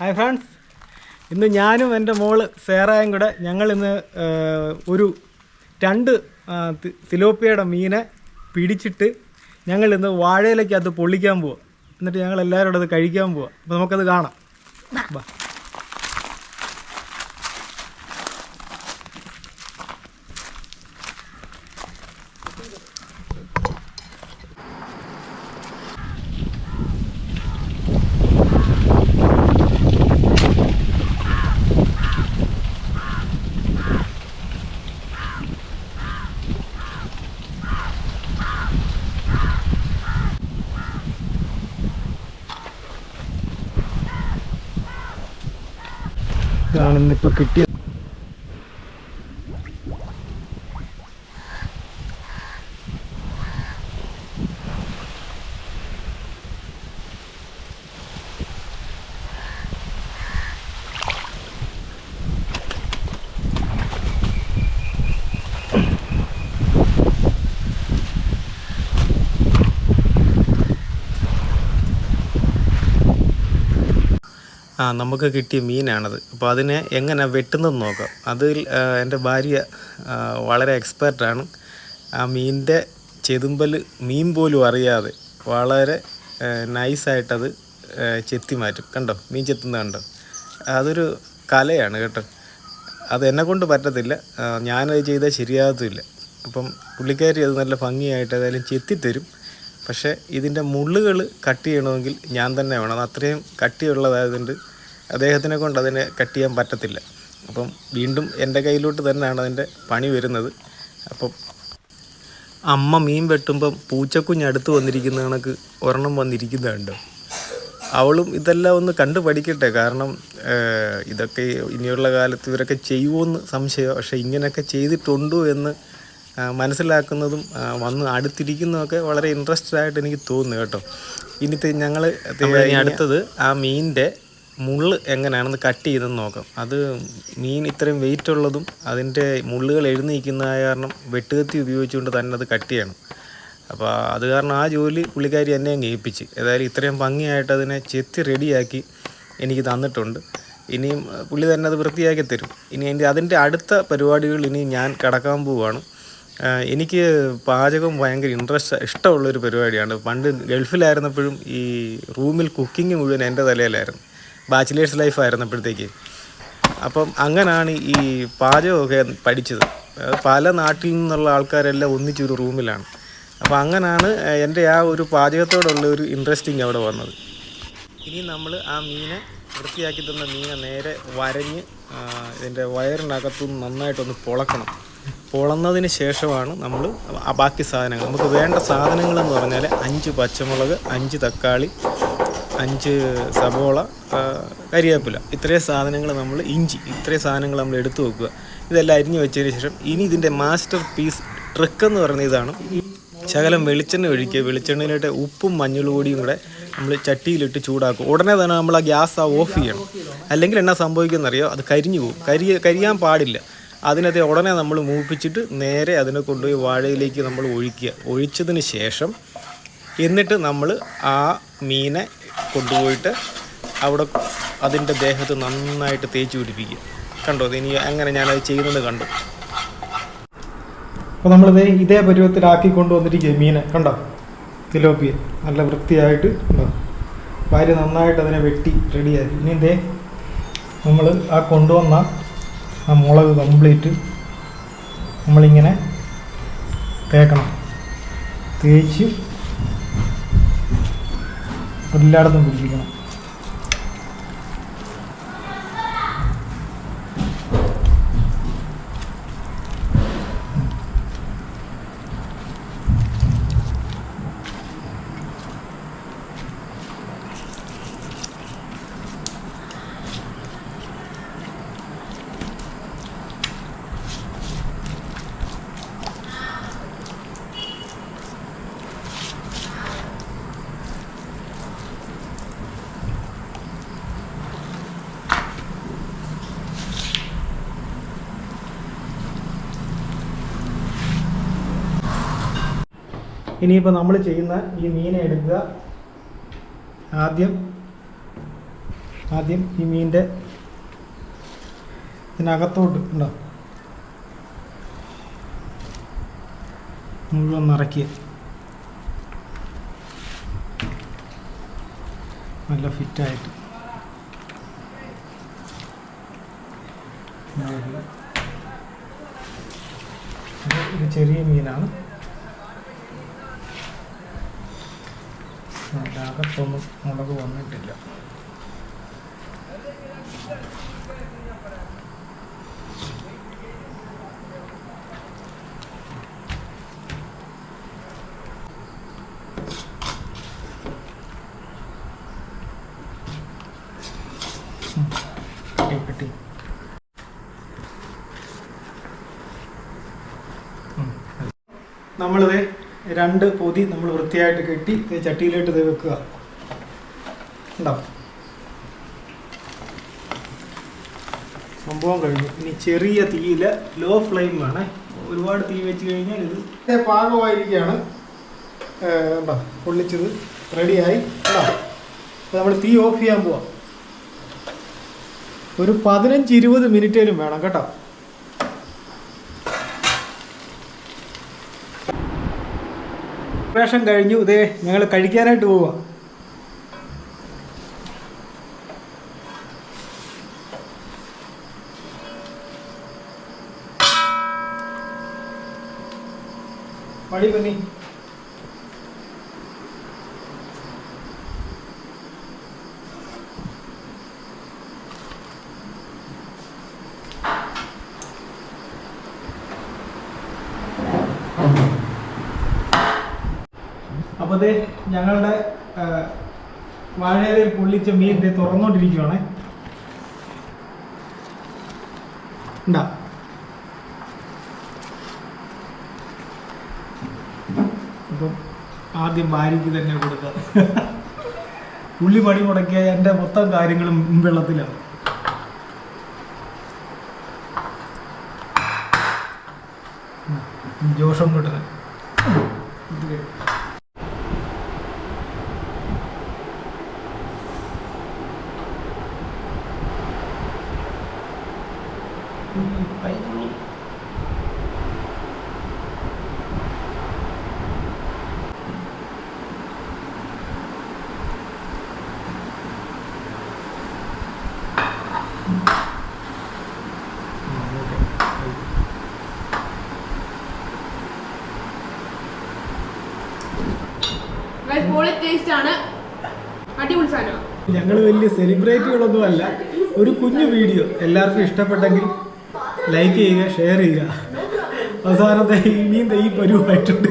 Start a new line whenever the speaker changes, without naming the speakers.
Hi friends ഇന്ന് ഞാനും എന്റെ മോൾ സേറായും കൂടെ ഞങ്ങൾ ഇന്ന് ഒരു രണ്ട് ആ, തിലോപ്പിയയുടെ മീനെ പിടിച്ചിട്ട് ഞങ്ങൾ ഇന്ന് വാഴയിലേക്ക് അത് പൊള്ളിക്കാൻ പോവാം. എന്നിട്ട് ഞങ്ങൾ എല്ലാവരോടും അത് കഴിക്കാൻ പോവാം. അപ്പോൾ നമുക്കത് കാണാം. ബാ. ഇതാണ് ഇന്നിപ്പോൾ കിട്ടിയ
നമുക്ക് കിട്ടിയ മീനാണത്. അപ്പോൾ അതിനെ എങ്ങനെ വെട്ടുന്നത് നോക്കാം. അതിൽ എന്റെ ഭാര്യ വളരെ എക്സ്പെർട്ടാണ് ആ മീനിന്റെ ചെതുമ്പൽ മീൻ പോലും അറിയാതെ വളരെ നൈസായിട്ടത് ചെത്തി മാറ്റും. കണ്ടോ? മീൻ ചെത്തുന്നത് കണ്ടോ? അതൊരു കലയാണ് കേട്ടോ. അത് എന്നെ കൊണ്ട് പറ്റത്തില്ല. ഞാനത് ചെയ്താൽ ശരിയാകത്തുമില്ല. അപ്പം പുള്ളിക്കാരി അത് നല്ല ഭംഗിയായിട്ട് ഏതായാലും ചെത്തിത്തരും. പക്ഷേ ഇതിന്റെ മുള്ളുകൾ കട്ട് ചെയ്യണമെങ്കിൽ ഞാൻ തന്നെ വേണം. അത് അത്രയും കട്ടിയുള്ളതായതുകൊണ്ട് അദ്ദേഹത്തിനെ കൊണ്ട് അതിനെ കട്ട് ചെയ്യാൻ പറ്റത്തില്ല. അപ്പം വീണ്ടും എന്റെ കയ്യിലോട്ട് തന്നെയാണ് അതിന്റെ പണി വരുന്നത്. അപ്പം അമ്മ മീൻ വെട്ടുമ്പം പൂച്ചക്കുഞ്ഞ് അടുത്ത് വന്നിരിക്കുന്ന കണക്ക് ഒരെണ്ണം വന്നിരിക്കുന്നുണ്ടോ അവളും ഇതെല്ലാം ഒന്ന് കണ്ടു പഠിക്കട്ടെ. കാരണം ഇതൊക്കെ ഇനിയുള്ള കാലത്ത് ഇവരൊക്കെ ചെയ്യുമോയെന്ന് സംശയം പക്ഷെ ഇങ്ങനെയൊക്കെ ചെയ്തിട്ടുണ്ടോ എന്ന് മനസ്സിലാക്കുന്നതും വന്ന് അടുത്തിരിക്കുന്നതൊക്കെ വളരെ ഇൻട്രസ്റ്റഡ് ആയിട്ട് എനിക്ക് തോന്നുന്നു കേട്ടോ. ഇനിത്തെ ഞങ്ങൾ അടുത്തത്? ആ മീനിന്റെ മുള്ള് എങ്ങനെയാണെന്ന് കട്ട് ചെയ്തെന്ന് നോക്കാം. അത് മീൻ ഇത്രയും വെയിറ്റ് ഉള്ളതും അതിന്റെ മുള്ളുകൾ എഴുന്നേൽക്കുന്നതായ കാരണം വെട്ടുകത്തി ഉപയോഗിച്ചുകൊണ്ട് തന്നെ അത് കട്ട് ചെയ്യണം. അപ്പോൾ അത് കാരണം ആ ജോലി പുള്ളിക്കാരി എന്നെ അങ്ങ് ഏതായാലും ഇത്രയും ഭംഗിയായിട്ട് അതിനെ ചെത്തി റെഡിയാക്കി എനിക്ക് തന്നിട്ടുണ്ട്. ഇനിയും പുള്ളി തന്നെ അത് വൃത്തിയാക്കി തരും. ഇനി എന്റെ അതിന്റെ അടുത്ത പരിപാടികൾ ഇനി ഞാൻ കടക്കാൻ പോവുകയാണ് എനിക്ക് പാചകം ഭയങ്കര ഇൻട്രസ്റ്റ് ഇഷ്ടമുള്ളൊരു പരിപാടിയാണ്. പണ്ട് ഗൾഫിലായിരുന്നപ്പോഴും ഈ റൂമിൽ കുക്കിംഗ് മുഴുവൻ എന്റെ തലയിലായിരുന്നു. Bachelors life ആയിരുന്നപ്പോഴത്തേക്ക്. അപ്പം അങ്ങനാണ് ഈ പാചകമൊക്കെ പഠിച്ചത്. പല നാട്ടിൽ നിന്നുള്ള ആൾക്കാരെല്ലാം ഒന്നിച്ചൊരു റൂമിലാണ്. അപ്പോൾ അങ്ങനാണ് എന്റെ ആ ഒരു പാചകത്തോടുള്ള ഒരു ഇൻട്രസ്റ്റിങ് അവിടെ വന്നത്. ഇനി നമ്മൾ ആ മീനെ വൃത്തിയാക്കി തന്ന മീനെ നേരെ വരഞ്ഞ് ഇതിന്റെ വയറിനകത്തുനിന്ന് നന്നായിട്ടൊന്ന് പൊളക്കണം. പൊളന്നതിന് ശേഷമാണ് നമ്മൾ ബാക്കി സാധനങ്ങൾ. നമുക്ക് വേണ്ട സാധനങ്ങളെന്ന് പറഞ്ഞാൽ അഞ്ച് പച്ചമുളക് അഞ്ച് തക്കാളി അഞ്ച് സബോള കരിവേപ്പില ഇത്രയും സാധനങ്ങൾ നമ്മൾ ഇഞ്ചി ഇത്രയും സാധനങ്ങൾ നമ്മൾ എടുത്തു വെക്കുക. ഇതെല്ലാം അരിഞ്ഞു വെച്ചതിന് ശേഷം ഇനി ഇതിന്റെ മാസ്റ്റർ പീസ് ട്രിക്ക് എന്ന് പറയുന്ന ഇതാണ്. ശകലം വെളിച്ചെണ്ണ ഒഴിക്കുക. വെളിച്ചെണ്ണയിലിട്ട് ഉപ്പും മഞ്ഞൾപ്പൊടിയും കൂടെ നമ്മൾ ചട്ടിയിലിട്ട് ചൂടാക്കും ഉടനെ തന്നെ നമ്മൾ ആ ഗ്യാസ് ആ ഓഫ് ചെയ്യണം. അല്ലെങ്കിൽ എന്നാ സംഭവിക്കുന്നറിയോ അത് കരിഞ്ഞു പോകും. കരി കരിയാൻ പാടില്ല. അതിനകത്ത് ഉടനെ നമ്മൾ മൂപ്പിച്ചിട്ട് നേരെ അതിനെ കൊണ്ടുപോയി വാഴയിലേക്ക് നമ്മൾ ഒഴിക്കുക. ഒഴിച്ചതിന് ശേഷം എന്നിട്ട് നമ്മൾ ആ മീനെ കൊണ്ടുപോയിട്ട് അവിടെ അതിന്റെ ദേഹത്ത് നന്നായിട്ട് തേച്ച് പിടിപ്പിക്കും കണ്ടോ? ഇനി അങ്ങനെ ഞാനത് ചെയ്യുന്നത് കണ്ടു.
അപ്പോൾ നമ്മളിത് ഇതേ പരുവത്തിലാക്കി കൊണ്ടുവന്നിരിക്കുക മീനെ. കണ്ടോ? തിലോപ്പിയെ. നല്ല വൃത്തിയായിട്ട് കണ്ടോ ഭാര്യ നന്നായിട്ട് അതിനെ വെട്ടി റെഡിയാക്കി. ഇനി ഇതേ നമ്മൾ ആ കൊണ്ടുവന്ന ആ മുളക് കംപ്ലീറ്റ് നമ്മളിങ്ങനെ തേക്കണം. തേച്ച് എല്ലായിടത്തും പിടിപ്പിക്കണം ഇനിയിപ്പോൾ നമ്മൾ ചെയ്യുന്ന ഈ മീനെ എടുക്കുക. ആദ്യം
ആദ്യം ഈ മീനിന്റെ ഇതിനകത്തോട്ട് ഉണ്ടോ? മുഴുവൻ നിറയ്ക്കുക. നല്ല ഫിറ്റായിട്ട്. ഇത് ചെറിയ മീനാണ്. അതിന്റെ അകത്തൊന്നും മുളക് വന്നിട്ടില്ല. കട്ടി നമ്മളിത് രണ്ട് പൊതി നമ്മൾ വൃത്തിയായിട്ട് കെട്ടി ചട്ടിയിലോട്ട് ഇത് വെക്കുക. ഉണ്ടാവും സംഭവം കഴിഞ്ഞു. ഇനി ചെറിയ തീയിൽ ലോ ഫ്ലെയിം വേണേ ഒരുപാട് തീ വെച്ച് കഴിഞ്ഞാൽ ഇത് പാകമായിരിക്കുകയാണ്. ഉണ്ടോ പൊള്ളിച്ചത് റെഡിയായി. ഉണ്ടോ നമ്മൾ തീ ഓഫ് ചെയ്യാൻ പോവാം. ഒരു പതിനഞ്ച് ഇരുപത് മിനിറ്റേലും വേണം കേട്ടോ. ഓപ്പറേഷൻ കഴിഞ്ഞു. ഇതേ ഞങ്ങൾ കഴിക്കാനായിട്ട് പോവാ. മടി പന്നി. ഇത് ഞങ്ങളുടെ വാഴയിലയിൽ പൊള്ളിച്ച മീൻ ഇത് തുറന്നോണ്ടിരിക്കുവാണേ. ഉണ്ടാ അപ്പം ആദ്യം ഭാര്യയ്ക്ക് തന്നെ കൊടുക്കാം. ഉള്ളി പണി മുടക്കിയ എന്റെ മൊത്തം കാര്യങ്ങളും വെള്ളത്തിലാണ്. ജോഷം കിട്ടുന്നത്
ആണ്. അടിപൊളി
ഞങ്ങൾ വലിയ സെലിബ്രിറ്റികളൊന്നും അല്ല. ഒരു കുഞ്ഞു വീഡിയോ. എല്ലാവർക്കും ഇഷ്ടപ്പെട്ടെങ്കിൽ ലൈക്ക് ചെയ്യുക ഷെയർ ചെയ്യുക. അവസാനത്തെ ഇനിയും ഈ പരുവായിട്ടുണ്ട്